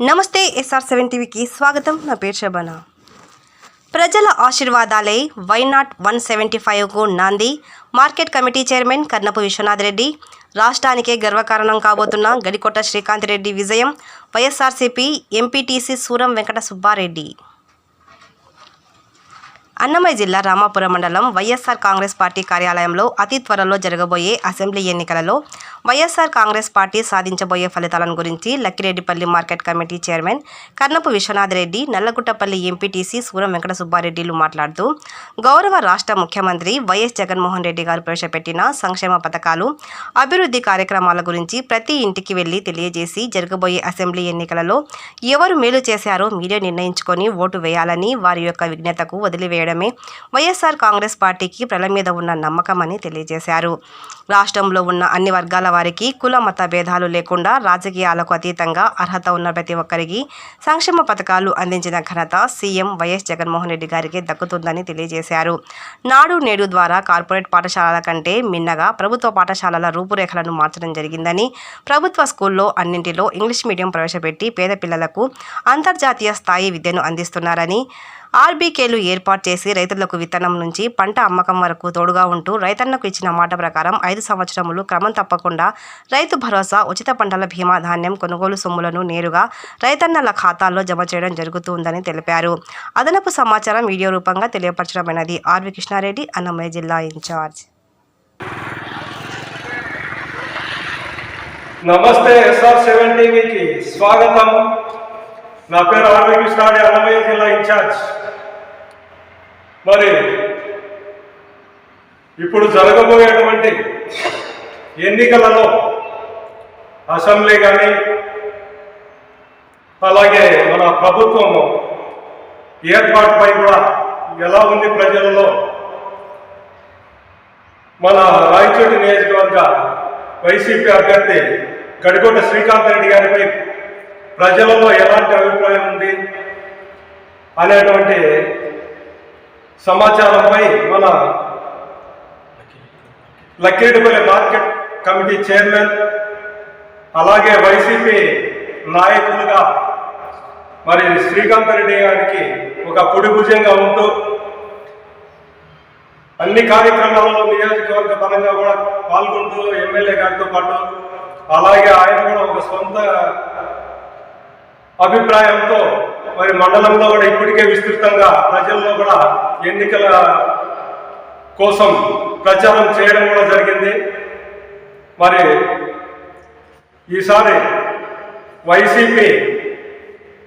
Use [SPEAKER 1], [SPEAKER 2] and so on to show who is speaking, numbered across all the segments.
[SPEAKER 1] నమస్తే SR seven టీవీకి స్వాగతం. నా పేరు శబన. ప్రజల ఆశీర్వాదాలే వైనాట్ వన్ సెవెంటీ ఫైవ్కు నాంది. Market committee chairman Karnapu Vishwanath Reddy. రాష్ట్రానికే గర్వకారణం కాబోతున్న గడికొట్ట శ్రీకాంత్ రెడ్డి విజయం. YSRCP MPTC Suram Venkata Subbareddy. Annamayya జిల్లా రామాపురం మండలం వైఎస్ఆర్ కాంగ్రెస్ పార్టీ కార్యాలయంలో అతి త్వరలో జరగబోయే అసెంబ్లీ ఎన్నికలలో వైఎస్ఆర్ కాంగ్రెస్ పార్టీ సాధించబోయే ఫలితాలను గురించి Lakkireddipalli market committee chairman Karnapu Vishwanath Reddy Nallaguttapalli MPTC Suram Venkata సుబ్బారెడ్డిలు మాట్లాడుతూ గౌరవ రాష్ట్ర ముఖ్యమంత్రి వైఎస్ జగన్మోహన్ రెడ్డి గారు ప్రవేశపెట్టిన సంక్షేమ పథకాలు అభివృద్ధి కార్యక్రమాల గురించి ప్రతి ఇంటికి వెళ్ళి తెలియజేసి జరగబోయే అసెంబ్లీ ఎన్నికలలో ఎవరు మేలు చేశారో మీరే నిర్ణయించుకొని ఓటు వేయాలని వారి యొక్క విజ్ఞతకు వదిలివేయడం చేయడమే వైఎస్ఆర్ కాంగ్రెస్ పార్టీకి ప్రజల మీద ఉన్న నమ్మకమని తెలియజేశారు. రాష్ట్రంలో ఉన్న అన్ని వర్గాల వారికి కుల మత భేదాలు లేకుండా రాజకీయాలకు అతీతంగా అర్హత ఉన్న ప్రతి ఒక్కరికి సంక్షేమ పథకాలు అందించిన ఘనత సీఎం వైఎస్ జగన్మోహన్ రెడ్డి గారికి దక్కుతుందని తెలియజేశారు. నాడు నేడు ద్వారా కార్పొరేట్ పాఠశాలల కంటే మిన్నగా ప్రభుత్వ పాఠశాలల రూపురేఖలను మార్చడం జరిగిందని ప్రభుత్వ స్కూల్లో అన్నింటిలో ఇంగ్లీష్ మీడియం ప్రవేశపెట్టి పేద పిల్లలకు అంతర్జాతీయ స్థాయి విద్యను అందిస్తున్నారని ఆర్బీకేలు ఏర్పాటు చేసి రైతులకు విత్తనం నుంచి పంట అమ్మకం వరకు తోడుగా ఉంటూ రైతన్నకు ఇచ్చిన మాట ప్రకారం ఐదు సంవత్సరములు క్రమం తప్పకుండా రైతు భరోసా ఉచిత పంటల బీమా ధాన్యం కొనుగోలు సొమ్ములను నేరుగా రైతన్నల ఖాతాల్లో జమ చేయడం జరుగుతుందని తెలిపారు. అదనపు సమాచారం వీడియో రూపంగా తెలియపరచడమైనది ఆర్వి కృష్ణారెడ్డి అన్నమయ్య జిల్లా ఇన్ఛార్జ్.
[SPEAKER 2] నమస్తే ఎస్ఆర్ సెవెన్ టీవీకి స్వాగతం. నా పేరు ఆర్వి కృష్ణాడి అన్నమయ్య జిల్లా ఇన్ఛార్జ్. మరి ఇప్పుడు జరగబోయేటువంటి ఎన్నికలలో అసెంబ్లీ కానీ అలాగే మన ప్రభుత్వం ఏర్పాటుపై కూడా ఎలా ఉంది ప్రజలలో? మన రాయచోటి నియోజకవర్గ వైసీపీ అభ్యర్థి గడికోట శ్రీకాంత్ రెడ్డి గారిపై ప్రజలలో ఎలాంటి అభిప్రాయం ఉంది అనేటువంటి సమాచారంపై మన లక్కిరెడ్డిపల్లి మార్కెట్ కమిటీ చైర్మన్ అలాగే వైసీపీ నాయకులుగా మరి శ్రీకాంత్ రెడ్డి గారికి ఒక పొడి భుజంగా ఉంటూ అన్ని కార్యక్రమాలలో నియోజకవర్గ పరంగా కూడా పాల్గొంటూ ఎమ్మెల్యే గారితో పాటు అలాగే ఆయన కూడా ఒక సొంత అభిప్రాయంతో మరి మండలంలో కూడా ఇప్పటికే విస్తృతంగా ప్రజల్లో కూడా ఎన్నికల కోసం ప్రచారం చేయడం కూడా జరిగింది. మరి ఈసారి వైసీపీ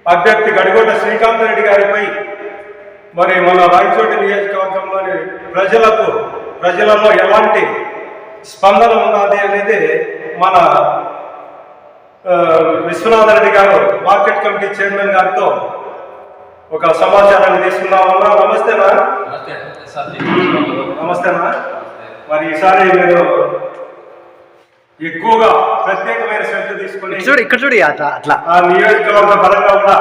[SPEAKER 2] అభ్యర్థి గడిగొండ శ్రీకాంత్ రెడ్డి గారిపై మరి మన రాయచోటి నియోజకవర్గంలోని ప్రజలకు ప్రజలలో ఎలాంటి స్పందన ఉన్నది అనేది మన విశ్వనాథ రెడ్డి గారు మార్కెట్ కమిటీ చైర్మన్ గారితో ఒక సమాచారాన్ని తీసుకుందామన్నా నమస్తేనా
[SPEAKER 3] నమస్తే సార్
[SPEAKER 2] నమస్తేనా మరి ఈసారి మీరు ఎక్కువగా ప్రత్యేకమైన శ్రద్ధ తీసుకొని
[SPEAKER 4] చూడు ఇక్కడ చూడు అట్లా
[SPEAKER 2] ఆ నియోజకవర్గ పరంగా కూడా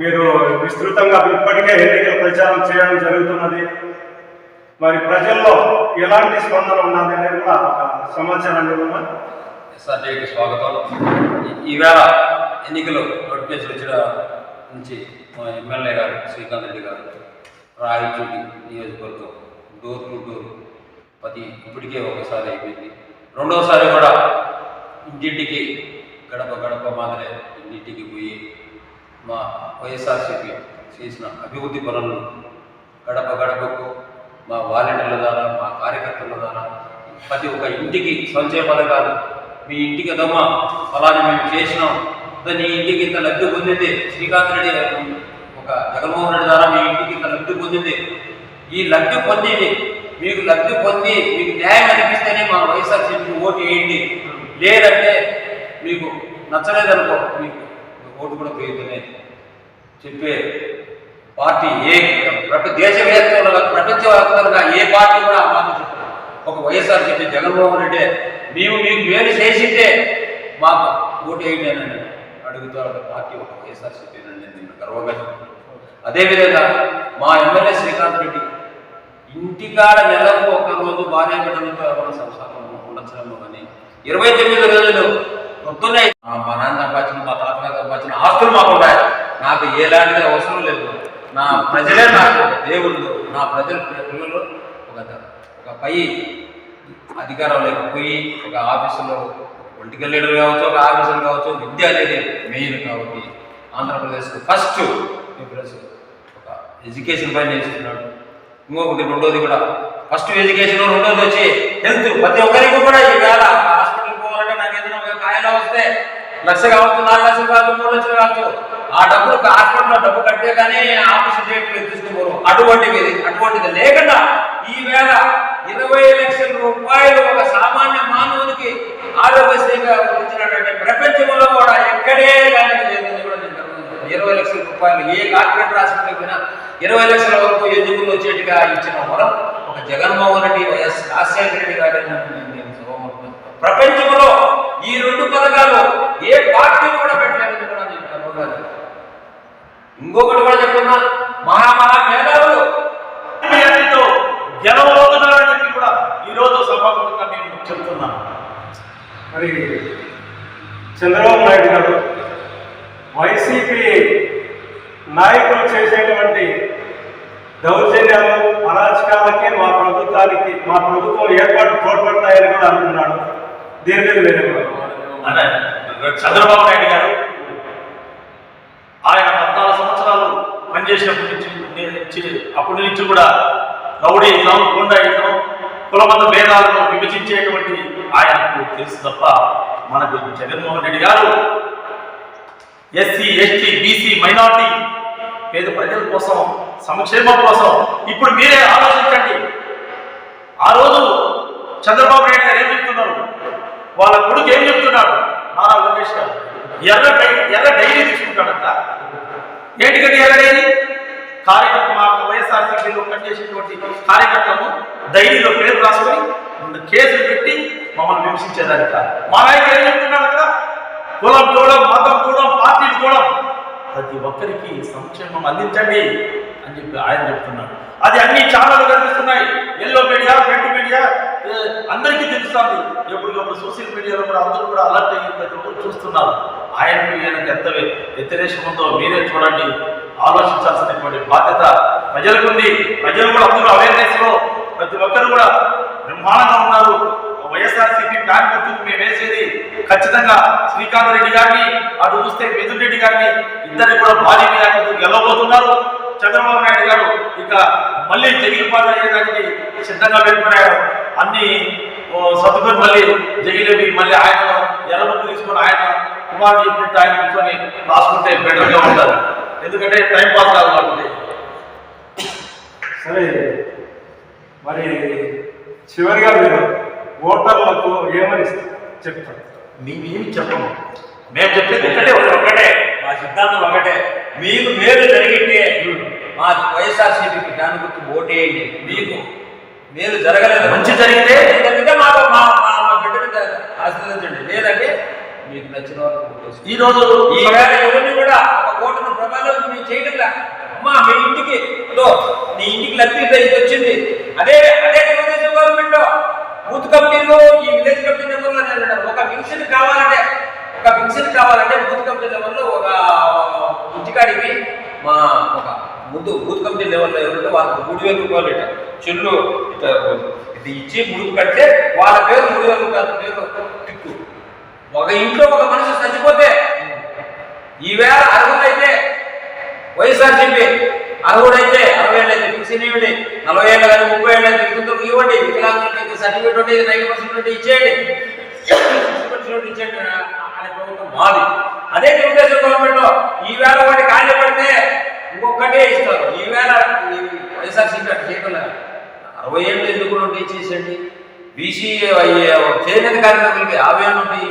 [SPEAKER 2] మీరు విస్తృతంగా ఇప్పటికే ఎన్నికల ప్రచారం చేయడం జరుగుతున్నది. మరి ప్రజల్లో ఎలాంటి స్పందన ఉన్నది అనేది కూడా ఒక సమాచారాన్ని ఇవ్వమా?
[SPEAKER 3] ఎస్ఆర్జేకి స్వాగతం. ఈవేళ ఎన్నికలు నోటిఫికేషన్ వచ్చిన నుంచి మా ఎమ్మెల్యే గారు శ్రీకాంత్ రెడ్డి గారు రాయచూడి నియోజకవర్గం డోర్ టు డోర్ పది ఇప్పటికే ఒకసారి అయిపోయింది. రెండోసారి కూడా ఇంటింటికి గడప గడప మాదిరే ఇంటింటికి పోయి మా వైఎస్ఆర్సీపీ చేసిన అభివృద్ధి పనులను గడప గడపకు మా వాలంటీర్ల ద్వారా మా కార్యకర్తల ద్వారా ప్రతి ఒక్క ఇంటికి సంక్షేమ పథకాలు మీ ఇంటికి కదమ్మా అలానే మేము చేసినాం. నీ ఇంటికి ఇంత లబ్ధి పొందింది. శ్రీకాంత్ రెడ్డి ఒక జగన్మోహన్ రెడ్డి ద్వారా మీ ఇంటికి ఇంత లబ్ధి పొందింది. ఈ లబ్ధి పొందింది. మీకు లబ్ధి పొంది మీకు న్యాయం అనిపిస్తేనే మా వైఎస్ఆర్సీపీకి ఓటు వేయండి. లేదంటే మీకు నచ్చలేదనుకో మీకు ఓటు కూడా పోయిందనే చెప్పే పార్టీ ఏ ప్రపంచ దేశవ్యాప్తంగా ప్రపంచవ్యాప్తంగా ఏ పార్టీ కూడా ఆ మాట ఒక వైఎస్ఆర్ చెప్పి జగన్మోహన్ రెడ్డి మేము మీకు మేలు చేసింటే మాకు ఓటు వేయలేనని అడుగుతారు ఒక పార్టీ ఒక వైఎస్ఆర్ చెప్పి నేను గర్వంగా అదేవిధంగా మా ఎమ్మెల్యే శ్రీకాంత్ రెడ్డి ఇంటికాడ నెలకు ఒక రోజు భార్య బిడ్డలతో ఎవరైనా సంసారం ఉండొచ్చునేమో కానీ ఇరవై తొమ్మిది రోజులు పొద్దున్నే మా నాన్న సంపాదించిన మా తాతగారు సంపాదించిన ఆస్తులు మాకు ఉన్నాయి నాకు ఎలాంటి అవసరం లేదు. నా ప్రజలే నాకు దేవుళ్ళు నా ప్రజల పిల్లలు ఒక ఒక పై అధికారం లేకపోయి ఒక ఆఫీసులో పొలిటికల్ లీడర్ కావచ్చు ఒక ఆఫీసర్ కావచ్చు విద్య అనేది మెయిన్ కాబట్టి ఆంధ్రప్రదేశ్కు ఫస్ట్ ప్రిఫరెన్స్ ఒక ఎడ్యుకేషన్ పైన చేస్తున్నాడు ఇంకొకటి రెండోది కూడా ఫస్ట్ ఎడ్యుకేషన్ రెండోది వచ్చి హెల్త్. ప్రతి ఒక్కరికి కూడా ఈ వేళ హాస్పిటల్కి పోవాలంటే నాకు ఏదైనా ఒక కాయలో వస్తే లక్ష కావచ్చు నాలుగు లక్షలు కావచ్చు మూడు లక్షలు కావచ్చు ఆ డబ్బులు హాస్పిటల్లో డబ్బు కట్టే కానీ ఆఫీస్ డేట్లు తీసుకుపోరు అటువంటివి అటువంటిది లేకుండా ఈవేళ ఇరవై లక్షల రూపాయలు ఒక సామాన్య మానవునికి ఆరోగ్యశ్రీగా ఇచ్చినటువంటి ప్రపంచంలో కూడా ఎక్కడే కానీ లేదని కూడా నేను ఇరవై లక్షల రూపాయలు ఏ కార్పొరేట్ రాష్ట్రంలో పోయినా ఇరవై లక్షల వరకు ఎదుగులు వచ్చేట్టుగా ఇచ్చిన వరం ఒక జగన్మోహన్ రెడ్డి వైఎస్ రాజశేఖర రెడ్డి గారి ప్రపంచంలో ఈ రెండు పథకాలు ఏ పార్టీ కూడా పెట్టలేదని కూడా నేను ఇంకొకటి కూడా చెప్తున్నా మహా మహా మేధావులు
[SPEAKER 4] మెజారిటీతో గెలవబోతున్నారని చెప్పి కూడా ఈరోజు సభాముఖంగా మేము చెప్తున్నాం
[SPEAKER 2] మరి చంద్రబాబు నాయుడు గారు వైసీపీ నాయకులు చేసేటువంటి దౌర్జన్యాలు అరాచకాలకి మా ప్రభుత్వానికి మా ప్రభుత్వం ఏర్పాటు తోడ్పడతాయని కూడా అంటున్నాడు దీని మీద వేరే
[SPEAKER 4] అంటే చంద్రబాబు నాయుడు గారు ఆయన పద్నాలుగు సంవత్సరాలు పనిచేసినప్పటి నుంచి అప్పటి నుంచి కూడా రౌడీ ఇద్దాం గుండా ఇద్దాం కులమత భేదాలను విభజించేటువంటి ఆయనకు తెలుసు తప్ప మనకు జగన్మోహన్ రెడ్డి గారు ఎస్సీ ఎస్టీ బీసీ మైనార్టీ పేద ప్రజల కోసం సంక్షేమం కోసం ఇప్పుడు మీరే ఆలోచించండి. ఆ రోజు చంద్రబాబు నాయుడు గారు ఏం చెప్తున్నారు? వాళ్ళ కొడుకు ఏం చెప్తున్నాడు? నారా లోకేష్ గారు ఎర్ర డై ఎర్ర డైరీ తీసుకుంటాడంట. ఏంటికంటే ఎర్ర డైరీ? కార్యకర్త మా వైఎస్ఆర్సీపీలో పనిచేసేటువంటి కార్యకర్తలు డైరీలో పేరు రాసుకొని కేసులు పెట్టి మమ్మల్ని విమర్శించేదానిక మా నాయకుడు ఏం చెప్తున్నాడు అక్కడ? కులం చూడడం మతం చూడడం పార్టీలు చూడడం ప్రతి ఒక్కరికి సంక్షేమం అందించండి అని చెప్పి ఆయన చెప్తున్నాడు అది అన్ని ఛానళ్ళు కనిపిస్తున్నాయి. ఎల్లో మీడియా రెడ్ మీడియా అందరికీ తెలుస్తుంది. ఎప్పటికప్పుడు సోషల్ మీడియాలో కూడా అందరూ కూడా అలర్ట్ అయ్యి ప్రతి ఒక్కరు చూస్తున్నారు. ఆయన మీడియానికి ఎంత వ్య- వ్యతిరేకం ఉందో మీరే చూడండి. ఆలోచించాల్సినటువంటి బాధ్యత ప్రజలకు ఉంది ప్రజలు కూడా అందరూ అవేర్నెస్లో ప్రతి ఒక్కరు కూడా మేము వేసేది ఖచ్చితంగా శ్రీకాంత్ రెడ్డి గారిని అటు చూస్తే మిథున్ రెడ్డి గారిని ఇద్దరిని కూడా భారీ మెజార్టీతో గెలవబోతున్నారు. చంద్రబాబు నాయుడు గారు ఇక మళ్ళీ జగిలిపాటు అయ్యేదానికి సిద్ధంగా పెట్టుకున్నాడు. అన్ని ఓ, సర్దుకొని మళ్ళీ జగిలేవి మళ్ళీ ఆయన ఎర్రబుక్కు తీసుకొని ఆయన కుమార్ చెప్పినట్టు ఆయన కూర్చొని రాసుకుంటే బెటర్గా ఉంటారు. ఎందుకంటే టైం పాస్ కాదు కాబట్టి.
[SPEAKER 2] సరే మరి చివరిగా మీరు ఓటర్లకు ఏమని చెప్తారు
[SPEAKER 4] మేమేమి చెప్పము. మేము చెప్పేది ఒకటే
[SPEAKER 3] ఒకటే మా సిద్ధాంతం ఒకటే. మీకు మేలు జరిగితే మా వైఎస్ఆర్సీపీకి దాని గుర్తు ఓటేయండి. మీకు మేలు జరగలేదు.
[SPEAKER 4] మంచి జరిగితే?
[SPEAKER 3] మా మా ఆశీర్వదించండి లేదంటే మీకు నచ్చిన వాళ్ళకి.
[SPEAKER 4] ఈ రోజు
[SPEAKER 3] ఈ ఎవరిని కూడా ఓటును ప్రభావం మీరు చేయడం అమ్మా మీ ఇంటికి నీ ఇంటికి లబ్ధి వచ్చింది. అదే అదే తెలుగుదేశం గవర్నమెంట్ బూత్ కంపెనీలో ఈ విలేజ్ కమిటీ లెవెల్లో నేను ఒక ఫిక్షన్ కావాలంటే ఒక ఫిక్షన్ కావాలంటే బూత్ కమిటీ లెవెల్లో ఒక ఇంటికాడికి మా ఒక ముందు బూత్ కమిటీ లెవెల్లో ఎవరంటే వాళ్ళకి మూడు వేల రూపాయలు ఇట చెల్లు ఇట ఇది ఇచ్చి ముడుపు కడితే వాళ్ళ పేరు మూడు వేల రూపాయల పేరు టిక్కు. ఒక ఇంట్లో ఒక మనిషి చచ్చిపోతే ఈవేళ అర్హులైతే వైఎస్ఆర్ చెప్పి అర్హుడైతే అరవై ఏళ్ళు అయితే ఫిక్షన్ ఇవ్వండి నలభై ఏళ్ళు కానీ ముప్పై ఏళ్ళు అయితే వికృతులకు ఇవ్వండి. వికలాంగులకి సర్టిఫికేట్ ఉంటే నైన్ పర్సెంట్ ఉంటే ఇచ్చేయండి. ఇచ్చేయండి. అనే ప్రభుత్వం మాది. అదే తెలుగుదేశం గవర్నమెంట్లో ఈవేళ వాటి ఖాళీ పడితే ఇంకొకటే ఇస్తారు. ఈవేళ ఈ వైఎస్ఆర్ సీపీ అట్లా చేయడం అరవై ఏళ్ళు ఎందుకు ఉంటే ఇచ్చేసండి బీసీ చేనేత కార్మికులకి యాభై ఏళ్ళు ఉంటాయి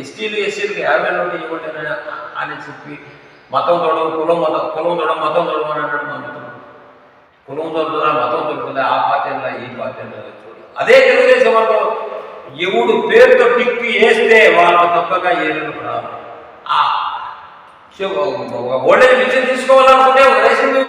[SPEAKER 3] ఎస్టీలు ఎస్సీలకి యాభై ఏళ్ళు ఉంటాయి ఇవ్వండి అని చెప్పి మతం తోడం కులం మతం కులం తోడం మతం తోడం అని అంటాడు మా మిత్రుడు. కులం తోడుతుందా మతం తోడుతుందా ఆ పార్టీ అన్నా ఈ పార్టీ అన్నా అదే తెలుగుదేశం వాళ్ళు ఎవడు పేరుతో టిక్కి వేస్తే వాళ్ళు తప్పక ఏళ్ళు రాదు. ఓల్డేజ్ పెన్షన్ తీసుకోవాలనుకుంటే రేషన్